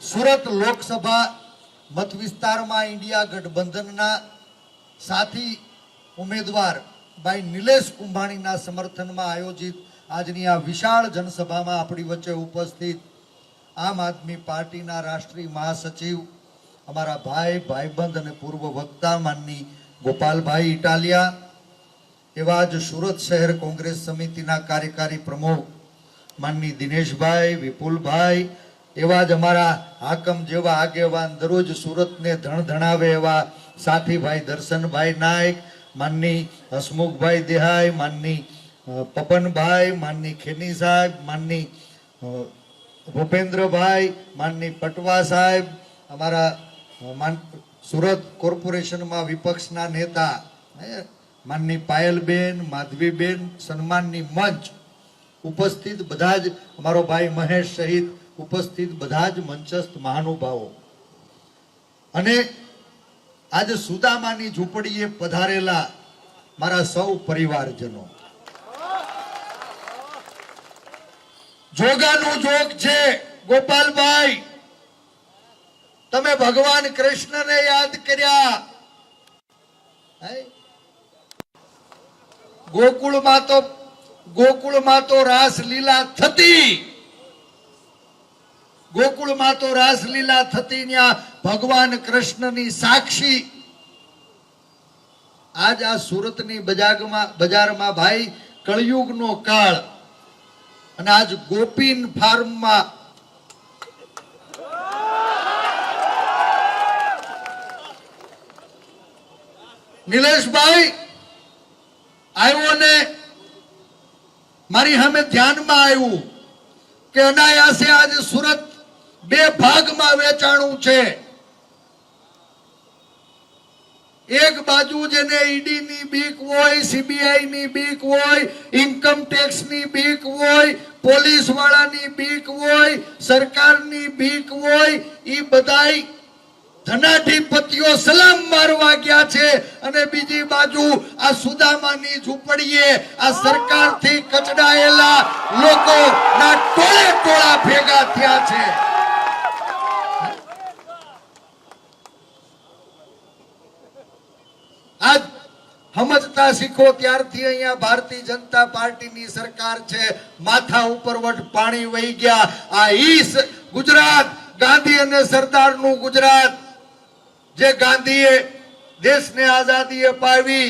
સુરત લોકસભા મત વિસ્તારમાં ઇન્ડિયા ગઠબંધનના સાથી ઉમેદવાર ભાઈ નિલેશ કુંભાણીના સમર્થનમાં આયોજિત આજની આ વિશાળ જનસભામાં આપણી વચ્ચે ઉપસ્થિત આમ આદમી પાર્ટીના રાષ્ટ્રીય મહાસચિવ, અમારા ભાઈ, ભાઈબંધ અને પૂર્વ વક્તા માનની ગોપાલભાઈ ઇટાલિયા, એવા જ સુરત શહેર કોંગ્રેસ સમિતિના કાર્યકારી પ્રમુખ માનની દિનેશભાઈ, વિપુલભાઈ એવા જ અમારા હાકમ જેવા આગેવાન દરરોજ સુરતને ધણધણાવે એવા સાથીભાઈ દર્શનભાઈ નાયક, માનની હસમુખભાઈ દેહાઈ માનની પપનભાઈ, માનની ખેની સાહેબ, માનની ભૂપેન્દ્રભાઈ, માનની પટવા સાહેબ, અમારા સુરત કોર્પોરેશનમાં વિપક્ષના નેતા માનની પાયલબેન, માધવીબેન, સન્માનની મંચ, ઉપસ્થિત બધા જ અમારો ભાઈ મહેશ સહિત ઉપસ્થિત બધા જ મંચસ્થ મહાનુભાવો. અને આજે સુદામાની ઝૂંપડીએ પધારેલા મારા સૌ પરિવારજનો. જોગાનું જોગ છે, ગોપાલભાઈ. તમે ભગવાન કૃષ્ણને યાદ કર્યા. ગોકુળમાં તો ગોકુળમાં તો રાસલીલા થતી. ગોકુળમાં તો રાસલીલા થતી ત્યાં ભગવાન કૃષ્ણની સાક્ષી. આજ આ સુરતની બજારમાં બજારમાં ભાઈ કળયુગનો કાળ અને આજ ગોપીન ફાર્મમાં નિલેશભાઈ, આવ્યો ને મારી સામે ધ્યાનમાં આવ્યું કે અનાયાસે આજે સુરત બે ભાગમાં વેચાણું છે. એક બાજુ જેને ઈડી ની બીક હોય સીબીઆઈ ની બીક હોય, ઇન્કમ ટેક્સની બીક હોય પોલીસ વાળાની બીક હોય, સરકારની બીક હોય એ બધાય ધનાધિપતિઓ સલામ મારવા ગયા છે અને બીજી બાજુ આ સુદામાની ઝૂંપડીએ આ સરકારથી કચડાયેલા લોકો ના ટોળે ટોળા ભેગા થયા છે આજ શીખો ત્યારથી અહીંયા ભારતીય જનતા પાર્ટીની સરકાર છે. માથા ઉપર વટ પાણી વહી ગયા. આ ઈસ ગુજરાત, ગાંધી અને સરદારનું ગુજરાત. જે ગાંધીએ દેશને આઝાદી અપાવી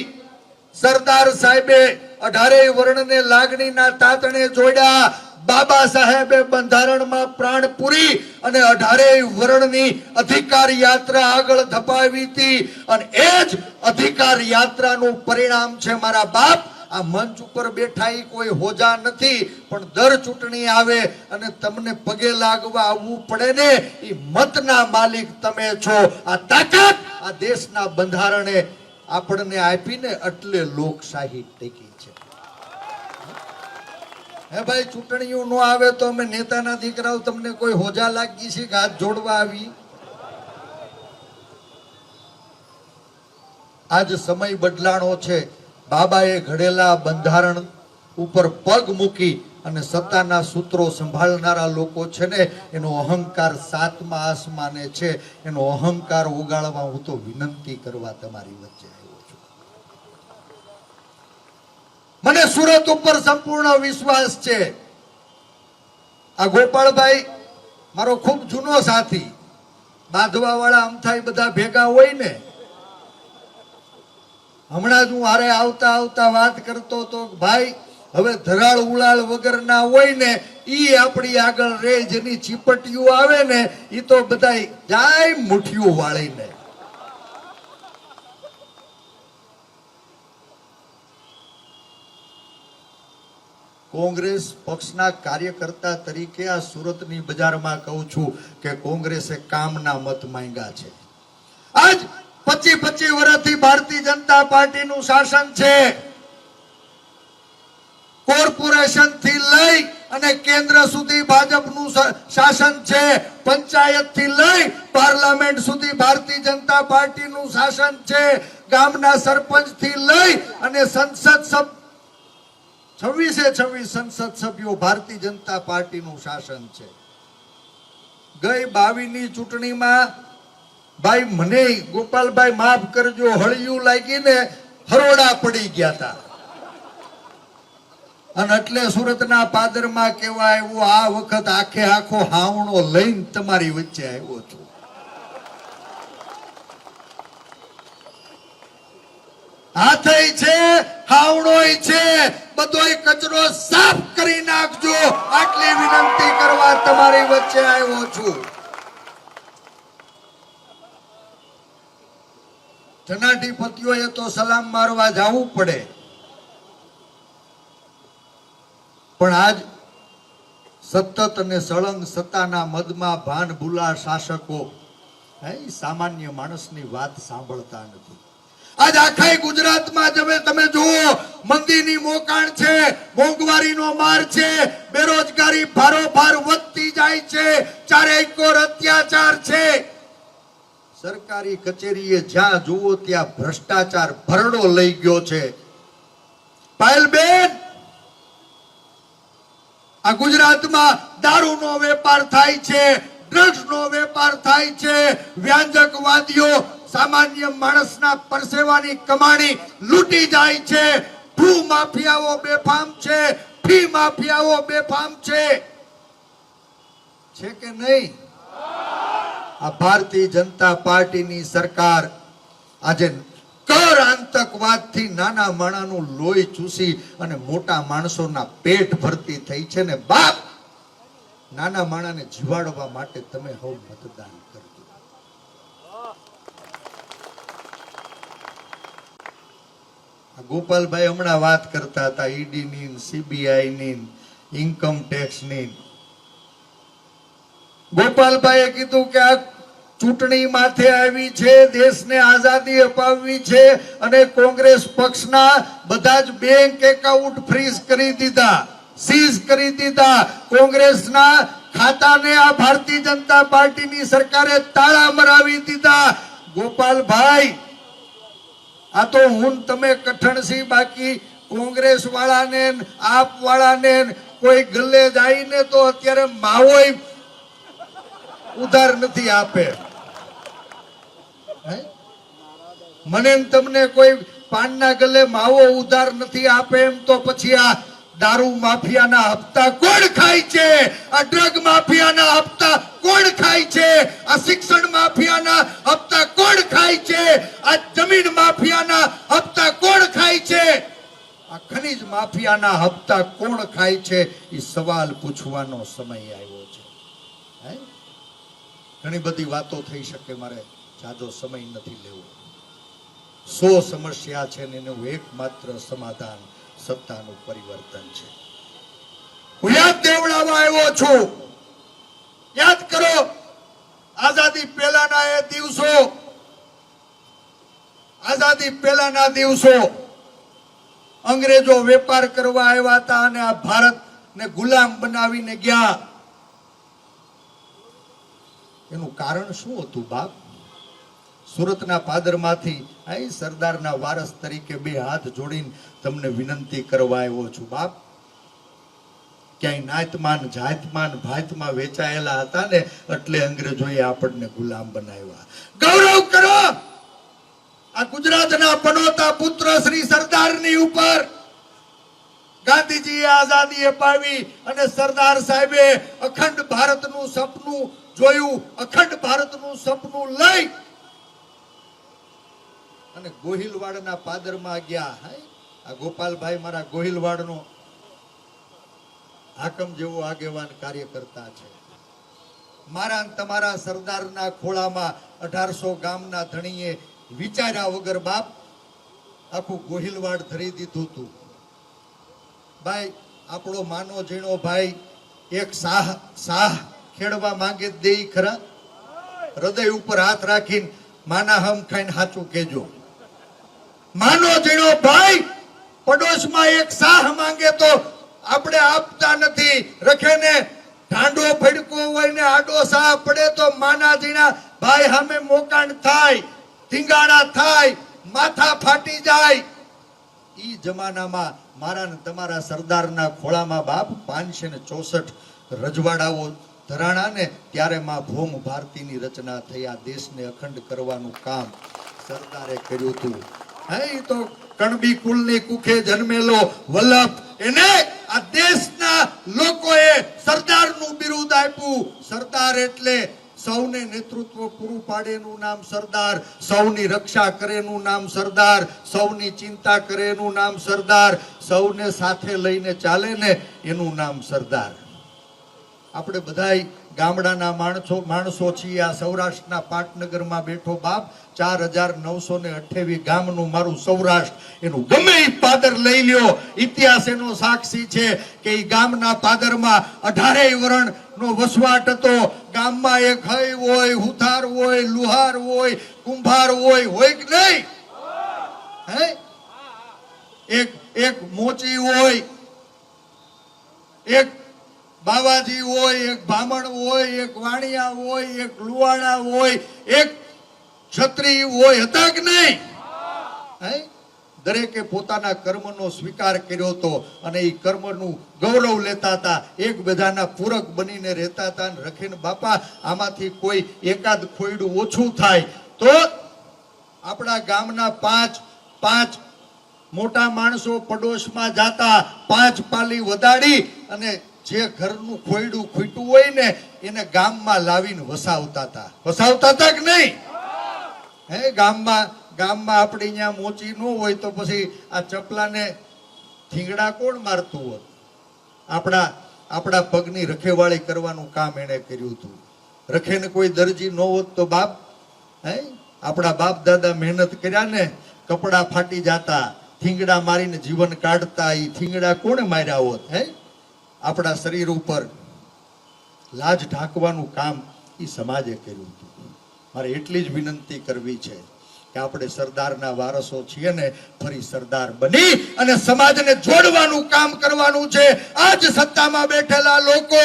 સરદાર સાહેબે અઢારેય વર્ણને લાગણીના તાતણે જોડ્યા. બાબા સાહેબે બંધારણમાં પ્રાણ પૂરી અને અઢારેય વર્ણની અધિકાર યાત્રા આગળ ધપાવી હતી. અને એ જ અધિકાર યાત્રાનું પરિણામ છે મારા બાપ. આ મંચ ઉપર બેઠા એ કોઈ હોજા નથી, પણ દર ચૂંટણી આવે અને તમને પગે લાગવા આવવું પડે ને એ મતના માલિક તમે છો. આ તાકાત આ દેશના બંધારણે આપણને આપીને એટલે લોકશાહી ટેકી છે. હે ભાઈ, ચૂંટણીઓ નો આવે તો અમે નેતાના દીકરાઓ તમને કોઈ હોજા લાગી છે કે હાથ જોડવા આવી? આજ સમય બદલાણો છે. બાબાએ ઘડેલા બંધારણ ઉપર પગ મૂકી અને સત્તાના સૂત્રો સંભાળનારા લોકો છે ને, એનો અહંકાર સાતમા આસમાને છે. એનો અહંકાર ઉગાડવા હું તો વિનંતી કરવા તમારી વચ્ચે આવ્યો છું મને સુરત ઉપર સંપૂર્ણ વિશ્વાસ છે. આ ગોપાળભાઈ, મારો ખૂબ જૂનો સાથી. બાંધવા વાળા અમથાઈ બધા ભેગા હોય ને, હમણાં જ હું હારે આવતા આવતા વાત કરતો હતો ભાઈ, હવે ધરાળ ઉલાળ વગરના હોય ને, ઈ આપણી આગળ રે જેની ચીપટીઓ આવે ને એ તો બધા જાય મુઠ્ઠીઓ વાળીને. કોંગ્રેસ પક્ષના કાર્યકર્તા તરીકે આ સુરતની બજારમાં કહું છું કે કોંગ્રેસે કામના મત માંગ્યા છે. આજ પચી પચી વર્ષથી ભારતીય જનતા પાર્ટીનું શાસન છે. કોર્પોરેશનથી લઈ અને કેન્દ્ર સુધી ભાજપનું શાસન છે. પંચાયતથી લઈ પાર્લામેન્ટ સુધી ભારતીય જનતા પાર્ટીનું શાસન છે. ગામના સરપંચથી લઈ અને સંસદ સભ છવ્વીસે છવ્વીસ સંસદ સભ્યો ભારતીય જનતા પાર્ટીનું શાસન છે. ગઈ બાવીની ચૂંટણીમાં, ભાઈ, મને ગોપાલભાઈ, માફ કરજો, હળિયું લાગીને હરોડા પડી ગયા હતા અને એટલે સુરતના પાદરમાં કેવા આવ્યો આ વખત આખે આખો હાવણો લઈને તમારી વચ્ચે આવ્યો છું. હાથય છે, હાવડોય છે. બધોય કચરો સાફ કરી નાખજો. આટલી વિનંતી કરવા તમારી વચ્ચે આવ્યો છું. ધનાધિપતિઓએ તો સલામ મારવા જવું પડે. પણ આજ સતત અને સળંગ સત્તાના મદમાં ભાન ભૂલા શાસકો સામાન્ય માણસની વાત સાંભળતા નથી. આજ આખા ગુજરાતમાં તમે તમે જુઓ મંદીની મોકાણ છે, મોંઘવારીનો માર છે, બેરોજગારી ભારોભાર વધતી જાય છે, ચારે કોર અત્યાચાર છે. સરકારી કચેરીએ જ્યાં જુઓ ત્યાં ભ્રષ્ટાચાર ભરડો લઈ ગયો છે. પાયલબેન આ ગુજરાતમાં દારૂનો વેપાર થાય છે, ડ્રગ્સનો વેપાર થાય છે, વ્યાંજકવાદીઓ સામાન્ય માણસના પરસેવાની કમાણી લૂંટી જાય છે. ભૂ માફિયાઓ બેફામ છે. ફી માફિયાઓ બેફામ છે. છે કે નહીં? આ ભારતીય જનતા પાર્ટીની સરકાર આજે કર આતંકવાદથી નાના માણાનું લોહી ચૂસી અને મોટા માણસોના પેટ ભરતી થઈ છે ને બાપ, નાના માણાને જીવાડવા માટે તમે હવ મતદાન કરજો ગોપાલભાઈ હમણાં વાત કરતા હતા ઈડી ની સીબીઆઈ ની ઇન્કમ ટેક્સની. ગોપાલભાઈએ કીધું કે આ ચૂંટણી માથે આવી છે, દેશને આઝાદી અપાવવી છે અને કોંગ્રેસ પક્ષના બધા જ બેંક એકાઉન્ટ ફ્રીઝ કરી દીધા સીઝ કરી દીધા. કોંગ્રેસના ખાતાને આ ભારતીય જનતા પાર્ટીની સરકારે તાળા મરાવી દીધા. ગોપાલભાઈ આ તો હું તમે કઠણસી બાકી કોંગ્રેસ વાળાને આપ વાળાને કોઈ ગલ્લે જઈને તો અત્યારે માવોય ઉધાર નથી આપે? મને તમને કોઈ પાનના ગલે માવો ઉધાર નથી આપે એમ તો પછી આ દારૂ માફિયાના હપ્તા કોણ ખાય છે? આ ડ્રગ માફિયાના હપ્તા કોણ ખાય છે? આ શિક્ષણ માફિયાના હપ્તા કોણ ખાય છે? આ જમીન માફિયાના હપ્તા કોણ ખાય છે? આ ખનીજ માફિયાના હપ્તા કોણ ખાય છે? એ સવાલ પૂછવાનો સમય આવ્યો છે. ઘણી બધી વાતો થઈ શકે, મારે જાજો સમય નથી લેવો. સો સમસ્યા છે ને એનું એકમાત્ર સમાધાન. સત્તાનું પરિવર્તન છે. હું યાદ દેવડાવવા આવ્યો છું. યાદ કરો, આઝાદી પહેલાના એ દિવસો. આઝાદી પહેલાના દિવસો. અંગ્રેજો વેપાર કરવા આવ્યા હતા અને આ ભારતને ગુલામ બનાવીને ગયા. એનું કારણ શું હતું બાપ? સુરતના પાદરમાંથી આ સરદારના વારસ તરીકે બે હાથ જોડીને તમને વિનંતી કરવા આવ્યો છું, બાપ. ક્યાંય નાતમાન, જાતમાન, ભાતમાં વેચાયેલા હતા ને, એટલે અંગ્રેજોએ આપણને ગુલામ બનાવ્યા. ગૌરવ કરો! આ ગુજરાતના પનોતા પુત્ર શ્રી સરદારની ઉપર ગાંધીજીએ આઝાદી અપાવી અને સરદાર સાહેબે અખંડ ભારતનું સપનું જોયું, અખંડ ભારતનું સપનું લઈ અને ગોહિલવાડના પાદરમાં ગયા. આ ગોપાલભાઈ મારા ગોહિલવાડનો હાકમ જેવો આગેવાન કાર્યકર્તા છે. મારા તમારા સરદારના ખોળામાં અઢારસો ગામના ધણીએ વિચાર્યા વગર બાપ આખું ગોહિલવાડ ધરી દીધું હતું ભાઈ, આપણો માનો ઝીણો ભાઈ એક સાહ સાહ ખેડવા માંગે દે ખરા? હૃદય ઉપર હાથ રાખીને માના હમ ખાઈને સાચું કેજો માનો જીણો ભાઈ, પડોશમાં એક સાહ માંગે તો આપણે આપતા નથી. રખેને ઢાંડો ફડકો હોય ને આડો સાહ પડે તો માના જીણા ભાઈ સામે મોકાણ થાય, ધીંગાણા થાય, માથા ફાટી જાય. ઈ જમાનામાં મારા ને તમારા સરદારના ખોળામાં બાપ પાંચસો ને ચોસઠ રજવાડાઓ ધરાણા ને ત્યારે માં ભૌમ ભારતીની રચના થઈ આ દેશને અખંડ કરવાનું કામ સરદારે કર્યું હતું. હે ઈ તો કણબી કુલની કુખે જન્મેલો વલ્લભ. એને આ દેશના લોકોએ સરદારનું બિરુદ આપ્યું. સરદાર એટલે સૌને નેતૃત્વ પૂરું પાડેનું નામ સરદાર, સૌની રક્ષા કરેનું નામ સરદાર, સૌની ચિંતા કરેનું નામ સરદાર, સૌને સાથે લઈને ચાલે ને એનું નામ સરદાર. આપણે બધાય ગામડાના માણસો માણસો છીએ. આ સૌરાષ્ટ્રના પાટનગરમાં બેઠો બાપ ચાર હજાર નવસો ને અઠ્યાવીસ ગામનું મારું સૌરાષ્ટ્ર. એનું ગમે એ પાદર લઈ લ્યો. ઇતિહાસ એનો સાક્ષી છે કે એ ગામના પાદરમાં અઢારેય વરણ નો વસવાટ હતો. ગામમાં એક હય હોય, હુથાર હોય, લુહાર હોય, કુંભાર હોય હોય કે નહીં? હે? એક એક મોચી હોય, એક બાવાજી હોય, એક બ્રાહ્મણ હોય, એક વાણિયા હોય, એક લુવાડા હોય, એક છત્રી હોય, હતા કે નહીં? હે? દરેકે પોતાના કર્મનો સ્વીકાર કર્યો હતો અને એ કર્મનું ગૌરવ લેતા હતા. એકબીજાના પૂરક બનીને રહેતા હતા અને રખીને, બાપા, આમાંથી કોઈ એકાદ ખોયડું ઓછું થાય તો આપણા ગામના પાંચ પાંચ મોટા માણસો પડોશમાં જાતા પાંચ પાલી વધાડી અને જે ઘરનું ખોયડું ખૂટ્યું હોય ને, એને ગામમાં લાવીને વસાવતા હતા. વસાવતા હતા કે નહીં? હે, ગામમાં ગામમાં આપણે અહીંયા મોચી ન હોય તો પછી આ ચપલાને થીંગડા કોણ મારતું હોત? આપણા આપણા પગની રખેવાળી કરવાનું કામ એણે કર્યું હતું. રખેને કોઈ દરજી ન હોત તો બાપ, હે, આપણા બાપ દાદા મહેનત કર્યા ને, કપડાં ફાટી જતા, થીંગડા મારીને જીવન કાઢતા એ થીંગડા કોણે માર્યા હોત, હે? આપણા શરીર ઉપર લાજ ઢાંકવાનું કામ એ સમાજે કર્યું હતું. મારે એટલી જ વિનંતી કરવી છે કે આપણે સરદારના વારસો છીએ ને ફરી સરદાર બની અને સમાજને જોડવાનું કામ કરવાનું છે. આજ સત્તામાં બેઠેલા લોકો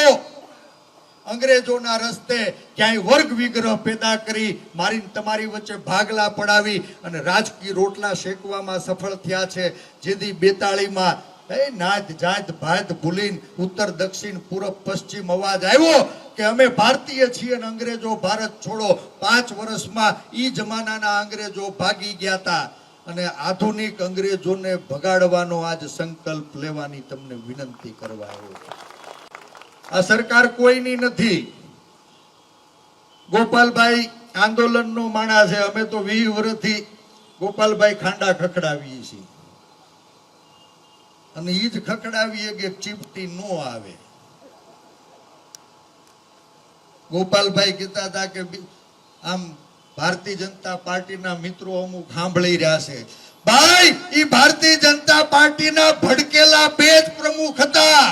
અંગ્રેજોના રસ્તે ક્યાંય વર્ગ વિગ્રહ પેદા કરી મારીને તમારી વચ્ચે ભાગલા પડાવી અને રાજકીય રોટલા શેકવામાં સફળ થયા છે. જેથી બેતાળીમાં એ નાત જાત ભાત ભૂલીને ઉત્તર દક્ષિણ પૂર્વ પશ્ચિમ અવાજ આવ્યો કે અમે ભારતીય છીએ અને અંગ્રેજો ભારત છોડો. પાંચ વર્ષમાં ઈ જમાનાના અંગ્રેજો ભાગી ગયા હતા અને આધુનિક અંગ્રેજોને ભગાડવાનો આજ સંકલ્પ લેવાની તમને વિનંતી કરવા આવ્યો છે. આ સરકાર કોઈની નથી. ગોપાલભાઈ આંદોલનનો માણા છે. અમે તો વીસ વર્ષથી ગોપાલભાઈ ખાંડા ખખડાવીએ છીએ. અને એ જ ખકડાવીએ કે ચીપટી ન આવે. ગોપાલભાઈ કહેતા હતા કે આમ ભારતીય જનતા પાર્ટીના મિત્રો અમુક સાંભળી રહ્યા છે. ભાઈ એ ભારતીય જનતા પાર્ટીના ભડકેલા પેજ પ્રમુખ હતા.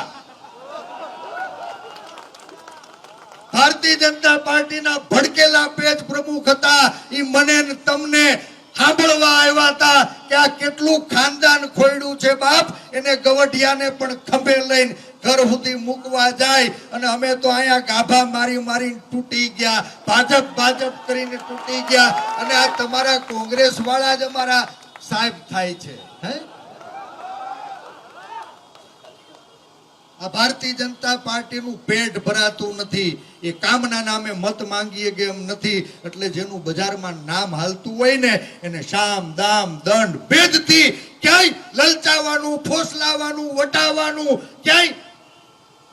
ભારતીય જનતા પાર્ટીના ભડકેલા પેજ પ્રમુખ હતા. એ મને તમને સાંભળવા આવ્યા હતા કે આ કેટલું ખાનદાન ખોયડું છે બાપ, એને ગવઢિયાને પણ ખંભે લઈને ઘર સુધી મૂકવા જાય અને અમે તો અહીંયા ગાભા મારી મારી તૂટી ગયા, ભાજપ ભાજપ કરીને તૂટી ગયા અને આ તમારા કોંગ્રેસ વાળા જ અમારા સાહેબ થાય છે, હે? આ ભારતીય જનતા પાર્ટીનું પેટ ભરાતું નથી. એ કામના નામે મત માંગીએ કે એમ નથી. એટલે જેનું બજારમાં નામ હાલતું હોય ને, એને શામ, દામ, દંડ, ભેદથી ક્યાંય લલચાવાનું, ફોસલાવાનું, વટાવવાનું ક્યાંય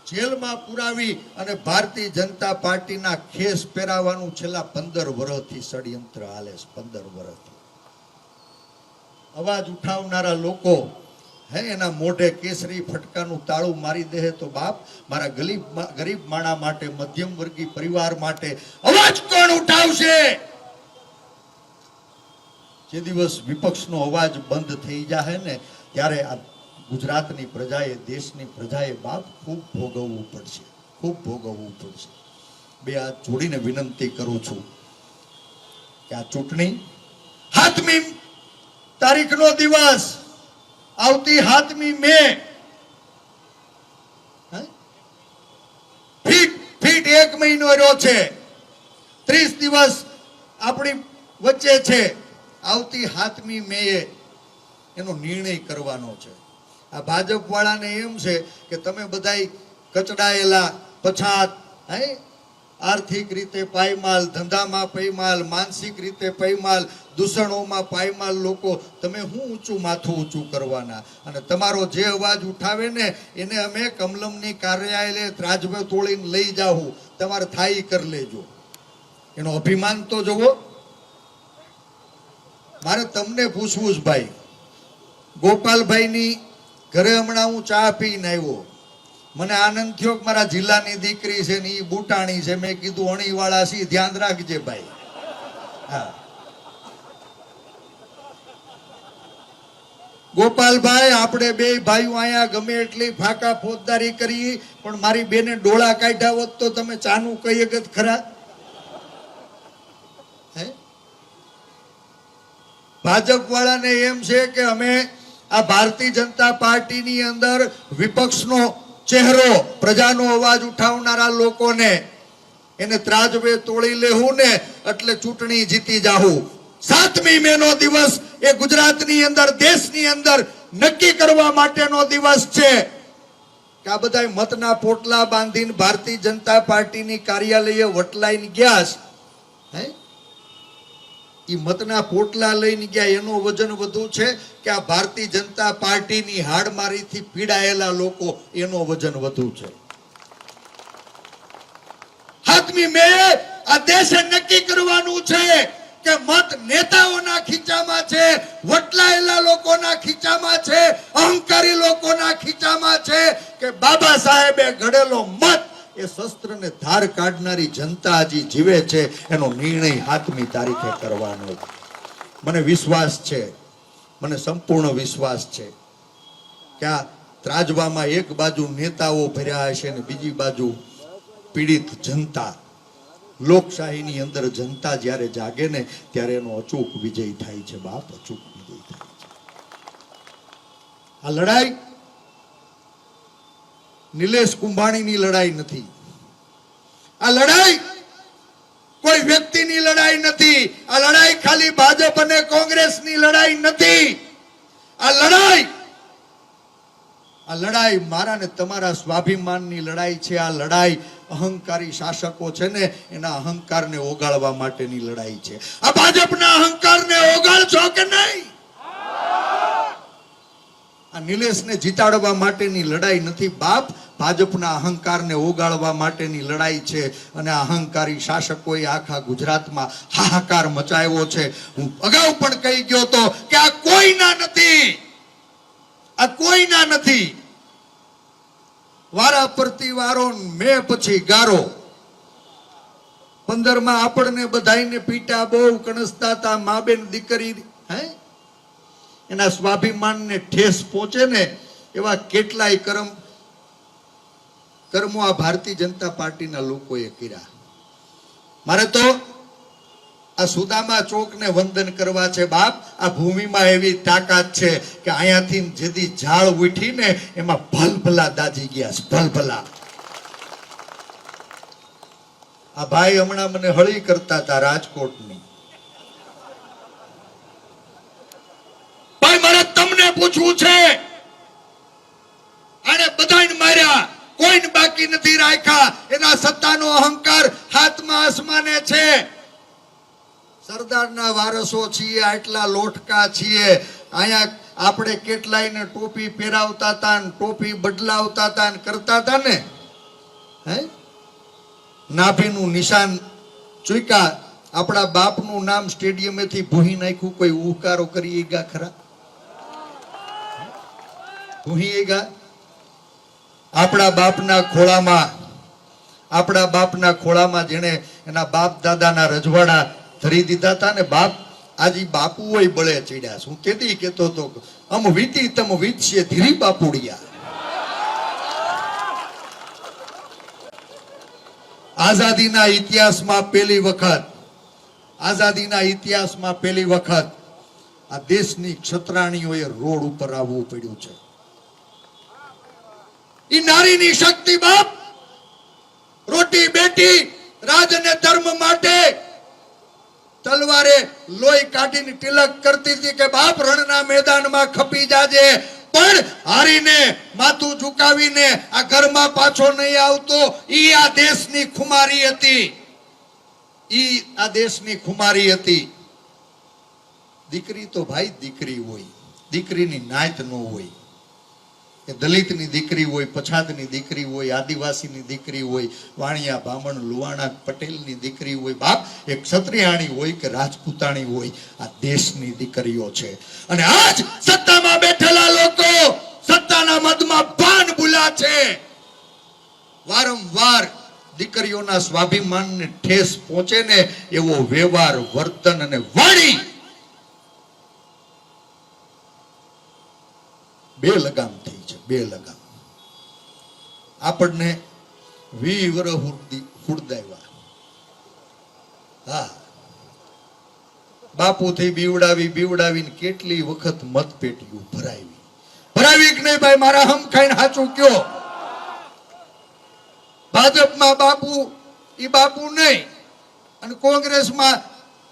જેલમાં પુરાવી અને ભારતીય જનતા પાર્ટીના ખેસ પહેરાવાનું છેલ્લા પંદર વર્ષથી ષડયંત્ર હાલે પંદર વર્ષથી અવાજ ઉઠાવનારા લોકો હે, એના મોઢે કેસરી ફટકાનું તાળું મારી દે તો બાપ, મારા ગરીબ ગરીબ માણા માટે, મધ્યમ વર્ગી પરિવાર માટે અવાજ કોણ ઉઠાવશે? જે દિવસ વિપક્ષનો અવાજ બંધ થઈ જાય ને, ત્યારે આ ગુજરાતની પ્રજાએ, દેશની પ્રજાએ બાપ ખૂબ ભોગવવું પડશે, ખૂબ ભોગવવું પડશે. બે આ જોડીને વિનંતી કરું છું કે આ ચૂંટણી હાથમી તારીખનો દિવસ આવતી હાથમી મે. ફીટ ફીટ એક મહિનો રહ્યો છે. ત્રીસ દિવસ આપણી વચ્ચે છે. આવતી હાથમી મે એનો નિર્ણય કરવાનો છે. આ ભાજપ વાળાને એમ છે કે તમે બધાય કચડાયેલા પછાત, હે? આર્થિક રીતે પાયમાલ, ધંધામાં પૈમાલ માનસિક રીતે પૈમાલ દૂષણોમાં પાયમાલ લોકો, તમે હું ઊંચું માથું ઊંચું કરવાના? અને તમારો જે અવાજ ઉઠાવે ને, એને અમે કમલમની કાર્યાલય ત્રાજવે તોડીને લઈ જાઉં તમારે થાય કરી લેજો. એનો અભિમાન તો જુઓ મારે તમને પૂછવું જ ભાઈ. ગોપાલભાઈની ઘરે હમણાં હું ચા પીને આવ્યો. મને આનંદ થયો કે મારા જિલ્લાની દીકરી છે ને એ બુટાણી છે. મેં કીધું, અણીવાળા છે, ધ્યાન રાખજે ભાઈ. ગોપાલભાઈ, આપણે બે ભાઈઓ અહીંયા ગમે એટલી ફાકા ફોજદારી કરી, પણ મારી બેને ડોળા કાઢ્યા હોત તો તમે ચાનું કહીએ જ ખરા? ભાજપ વાળાને એમ છે કે અમે આ ભારતીય જનતા પાર્ટીની અંદર વિપક્ષનો ચહેરો પ્રજાનો અવાજ ઉઠાવનારા લોકોને એને ત્રાજવે તોડી લેવું ને એટલે ચૂંટણી જીતી જાહું. સાતમી મે નો દિવસ એ ગુજરાતની અંદર, દેશની અંદર નક્કી કરવા માટેનો દિવસ છે. કે આ બધા મતના પોટલા બાંધીને ભારતીય જનતા પાર્ટીની કાર્યાલયે વટલાઈને ગયા. હે? ઈ મતના પોટલા લઈને ગયા, એનું વજન વધુ છે કે આ ભારતીય જનતા પાર્ટીની હાડમારીથી પીડાયેલા લોકો, એનો વજન વધુ છે. નક્કી કરવાનું છે કે મત નેતાઓના ખીચામાં છે, વટલાયેલા લોકોના ખીચામાં છે, અહંકારી લોકોના ખીચામાં છે કે બાબા સાહેબે ઘડેલો મત એ શસ્ત્રને ધાર કાઢનારી જનતા હજી જીવે છે, એનો નિર્ણય હાથમી તારીખે કરવાનો. મને વિશ્વાસ છે, મને સંપૂર્ણ વિશ્વાસ છે કે આ ત્રાજવામાં એક બાજુ નેતાઓ ભર્યા હશે ને બીજી બાજુ પીડિત જનતા, લોકશાહીની અંદર જનતા જ્યારે જાગે ને ત્યારે એનો અચૂક વિજય થાય છે, બાપ અચૂક વિજય થાય છે. આ લડાઈ નિલેશ કુંભાણીની લડાઈ નથી. આ લડાઈ કોઈ વ્યક્તિની લડાઈ નથી. આ લડાઈ ખાલી ભાજપ અને કોંગ્રેસની લડાઈ નથી. આ લડાઈ આ લડાઈ મારા ને તમારા સ્વાભિમાનની લડાઈ છે. આ લડાઈ અહંકારી શાસકો છે ને, એના અહંકારને ઓગાળવા માટેની લડાઈ છે. આ ભાજપના અહંકારને ઓગાળશો કે નહીં? આ નિલેશને જીતાડવા માટેની લડાઈ નથી. બાપ ભાજપના અહંકારને ઓગાળવા માટેની લડાઈ છે અને અહંકારી શાસકોએ આખા ગુજરાતમાં હાહાકાર મચાવ્યો છે. હું અગાઉ પણ કહી ગયો તો કે આ કોઈના નથી. આ કોઈના નથી. વારા પરતી વારો મેં પછી ગારો. પંદરમાં આપણને બધાઈને પીટા બહુ કણસતા હતા મા બેન દીકરી એના સ્વાભિમાનને ઠેસ પહોંચે ને એવા કેટલાય કર્મ કર્મો આ ભારતીય જનતા પાર્ટીના લોકોએ કર્યા. મારે તો આ સુદામા ચોકને વંદન કરવા છે બાપ. આ ભૂમિમાં એવી તાકાત છે કે અહીંયાથી જેથી ઝાડ ઉઠીને એમાં ભલભલા દાજી ગયા છે, ભલભલા. આ ભાઈ હમણાં મને હળી કરતા હતા રાજકોટની ભાઈ મારે પૂછવું છે? અને બધાને માર્યા. કોઈને બાકી નથી રાખ્યા. એના સત્તાનો અહંકાર હાથમાં આસમાને છે. સરદારના વારસો છીએ, આટલા લોટકા છીએ. અહીંયા આપણે કેટલાયને ટોપી પહેરાવતા હતા ને ટોપી બદલાવતા હતા ને કરતા હતા ને? હે? નાભીનું નિશાન ચૂક્યા. આપણા બાપનું નામ સ્ટેડિયમેથી ભૂહી નાખ્યું, કોઈ ઉહકારો કરી ગયા ખરા? ભૂહી ગયા આપણા બાપના ખોળામાં આપણા બાપના ખોળામાં જેણે એના બાપ દાદાના રજવાડા ધરી દીધા હતા ને બાપ, આજે બાપુ હોય બળે ચડ્યા શું હું કેતો તો અમ વીતી તમ વીતશે ધીરી બાપુડિયા. આઝાદીના ઇતિહાસમાં પહેલી વખત આઝાદીના ઇતિહાસમાં પહેલી વખત આ દેશની ક્ષત્રાણીઓએ રોડ ઉપર આવવું પડ્યું છે. ઈ નારીની શક્તિ બાપ. રોટી બેટી રાજ અને ધર્મ માટે તલવારે લોહી કાઢીને તિલક કરતી હતી કે બાપ રણના મેદાનમાં ખપી જાજે. પણ હારીને માથું ઝુકાવીને આ ઘરમાં પાછો નહીં આવતો. ઈ આ દેશની ખુમારી હતી. ઈ આ દેશની ખુમારી હતી. દીકરી તો ભાઈ દીકરી હોય. દીકરીની નાત ન હોય. કે દલિતની દીકરી હોય, પછાતની દીકરી હોય, આદિવાસીની દીકરી હોય, વાણિયા બામણ લુવાણા, પટેલની દીકરી હોય, બાપ એ ક્ષત્રિયાણી હોય કે રાજપૂતાણી હોય, આ દેશની દીકરીઓ છે. અને આજ સત્તામાં બેઠેલા લોકો સત્તાના મદમાં પાન ભૂલા છે. વારંવાર દીકરીઓના સ્વાભિમાનને ઠેસ પહોંચે ને એવો વ્યવહાર, વર્તન અને વાણી બે લગામ થઈ છે બે લગામ આપણને વી વર હુડદાવ્યા હા. બાપુથી બીવડાવી, બીવડાવીને કેટલી વખત મતપેટીઓ ભરાવી. ભરાવી કે નહીં ભાઈ, મારા હમ ખાઈને સાચું કયો? ભાજપમાં બાપુ એ બાપુ નહીં. અને કોંગ્રેસમાં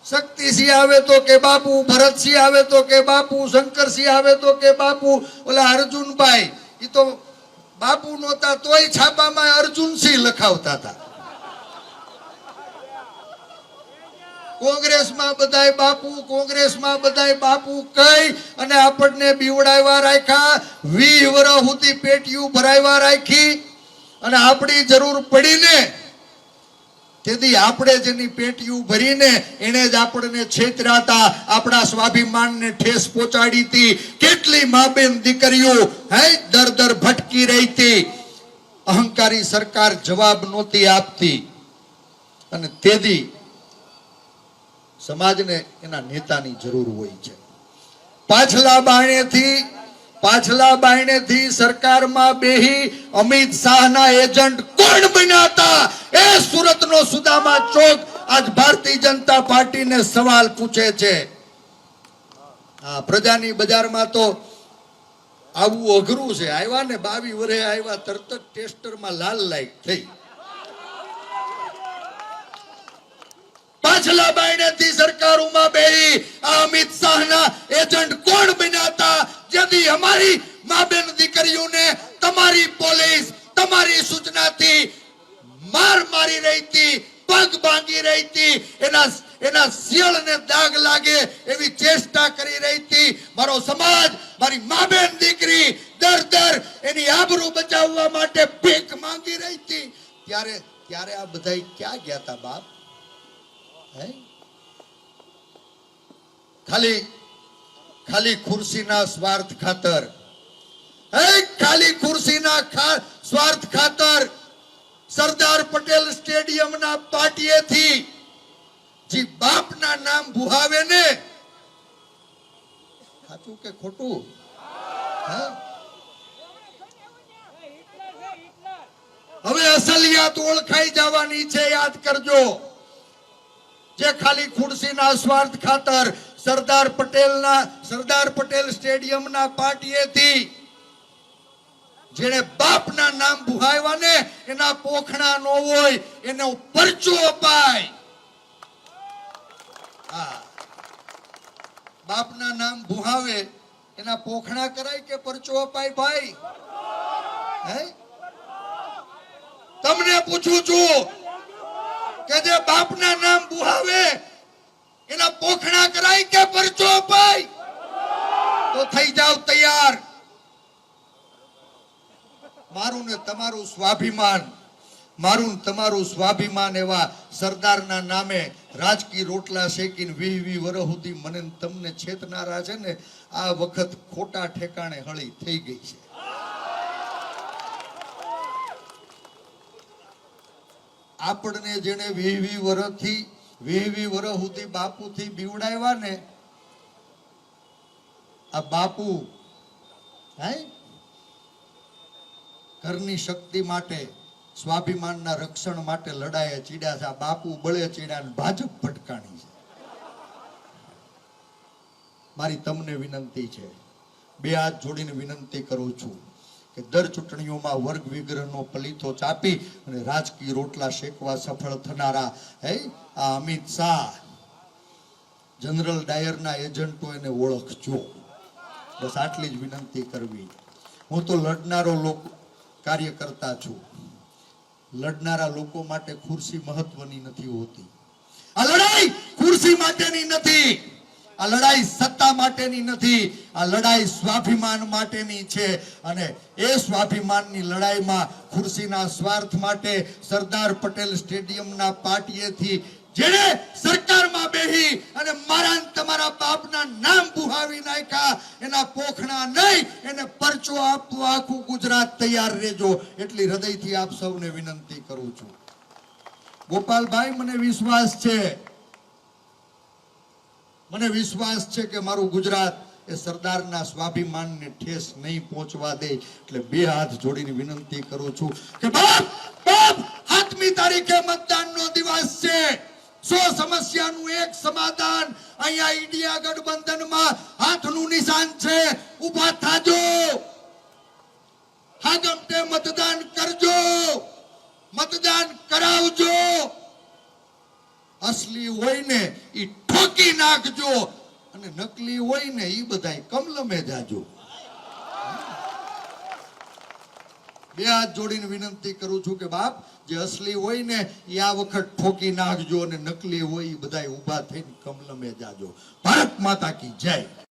શક્તિસિંહ આવે તો કે બાપુ ભરતસિંહ આવે તો કે બાપુ શંકરસિંહ આવે તો કે બાપુ? ઓલા અર્જુનભાઈ એ તો બાપુ નહોતા તોય છાપામાં અર્જુનસિંહ લખાવતા હતા? કોંગ્રેસમાં બધાય બાપુ, કોંગ્રેસમાં બધાય બાપુ કઈ અને આપણને બીવડાવ્યા રાખ્યા વી વરહ સુધી પેટીયું ભરાવ્યા રાખી અને આપણી જરૂર પડીને તેથી આપણે જેની પેટીયું ભરીને એને જ આપણને છેતરાતા, આપણા સ્વાભિમાનને ઠેસ પહોંચાડી હતી. કેટલી માબેન દીકરીઓ, હે, દર દર ભટકી રહી હતી. અહંકારી સરકાર જવાબ નહોતી આપતી. અને તેથી સમાજને એના નેતાની જરૂર હોય છે. પાછલા બારણેથી પાછલા બારણેથી સરકારમાં બેહી અમિત શાહના એજન્ટ કોણ બન્યા હતા? એ સુરતનો સુદામા ચોક આજ ભારતીય જનતા પાર્ટીને સવાલ પૂછે છે. પ્રજાની બજારમાં તો આવું અઘરું છે. આવ્યા ને બાવી વરે આવ્યા તરત જ ટેસ્ટરમાં લાલ લાઈટ થઈ. પાછલા બાયણેથી ઉમા બેહી આ અમિત શાહના એજન્ટ કોણ બન્યા જેથી અમારી માબેન દીકરીઓને તમારી પોલીસ, તમારી સૂચનાથી માર મારી રહી હતી પગ ભાંગી રહી હતી એના એના શિયળને દાગ લાગે એવી ચેષ્ટા કરી રહી હતી મારો સમાજ, મારી માબેન દીકરી દર દર એની આબરૂ બચાવવા માટે ભીખ માંગી રહી હતી ત્યારે ત્યારે આ બધા ક્યાં ગયા હતા બાપ? હે? ખાલી ખાલી ખુરશીના સ્વાર્થ ખાતર. ખાલી ખુરશીના સ્વાર્થ ખાતર. સરદાર પટેલ સ્ટેડિયમના પાટીએથી જે બાપના નામ ભુહાવે ને, સાચું કે ખોટું? હવે અસલિયાત ઓળખાઈ જવાની છે, યાદ કરજો. જે ખાલી ખુરશીના સ્વાર્થ ખાતર સરદાર પટેલના સરદાર પટેલ સ્ટેડિયમના પાટીએથી જેને બાપના નામ ભુહાવ્યા ને, એના પોખણા નો હોય, એનો પરચો અપાય. હા. બાપના નામ ભુહાવે એના પોખણા કરાય કે પરચો અપાય ભાઈ? હે? તમને પૂછું છું કે જે બાપના નામ બુહાવે એના પોખણા કરાય કે પરચો અપાય? તો થઈ જાવ તૈયાર. મારું ને તમારું સ્વાભિમાન, મારું તમારું સ્વાભિમાન એવા સરદારના નામે રાજકીય રોટલા શેકીને વીહ વીહ વરહ સુધી મને તમને છેતનારા છે ને, આ વખત ખોટા ઠેકાણે હળી થઈ ગઈ છે. આપણને જેને વીહ વીહ વરસથી વી વરસ સુધી બાપુથી બીવડાવ્યા ને આ બાપુ હે ઘરની શક્તિ માટે, સ્વાભિમાનના રક્ષણ માટે લડાયા ચીડ્યા છે. આ બાપુ બળે ચીડ્યા ને ભાજપ ભટકાણી છે. મારી તમને વિનંતી છે. બે હાથ જોડીને વિનંતી કરું છું. કે દર ચૂંટણીઓમાં વર્ગ વિગ્રહનો પલીથો ચાપી અને રાજકીય રોટલા શેકવા સફળ થનારા, હે? આ અમિત શાહ, જનરલ ડાયરના એજન્ટો એને ઓળખજો. બસ આટલી જ વિનંતી કરવી. હું તો લડનારો લોકો કાર્યકર્તા છું. લડનારા લોકો માટે ખુરશી મહત્વની નથી હોતી. આ લડાઈ ખુરશી માટેની નથી. આ લડાઈ સત્તા માટેની નથી, આ લડાઈ સ્વાભિમાન માટેની છે. અને એ સ્વાભિમાનની લડાઈમાં ખુરશીના સ્વાર્થ માટે સરદાર પટેલ સ્ટેડિયમના પાટીએથી જેણે સરકારમાં બેહી અને મારા તમારા બાપના નામ બુહાવી નાખ્યા, એના પોખણા નહીં, એને પરચો આપવા, આખું ગુજરાત તૈયાર રહેજો. એટલી હૃદયથી આપ સૌને વિનંતી કરું છું. ગોપાલભાઈ, મને વિશ્વાસ છે મને વિશ્વાસ છે કે મારું ગુજરાત એ સરદારના સ્વાભિમાનને ઠેસ નહીં પહોંચવા દે એટલે બે હાથ જોડીને વિનંતી કરું છું કે બાપ બાપ સાતમી તારીખે મતદાનનો દિવસ છે. સો સમસ્યાનું એક સમાધાન અહીંયા ઇન્ડિયા ગઠબંધનમાં હાથનું નિશાન છે. ઊભા થાજો. હાગમટે મતદાન કરજો. મતદાન કરાવજો. અસલી હોય ને એ ઠોકી નાખજો અને નકલી હોય ને એ બધા કમલમે જાજો. બે હાથ જોડીને વિનંતી કરું છું કે બાપ, જે અસલી હોય ને એ આ વખત ઠોકી નાખજો અને નકલી હોય એ બધાય ઊભા થઈને કમલમે જાજો. ભારત માતા કી જય.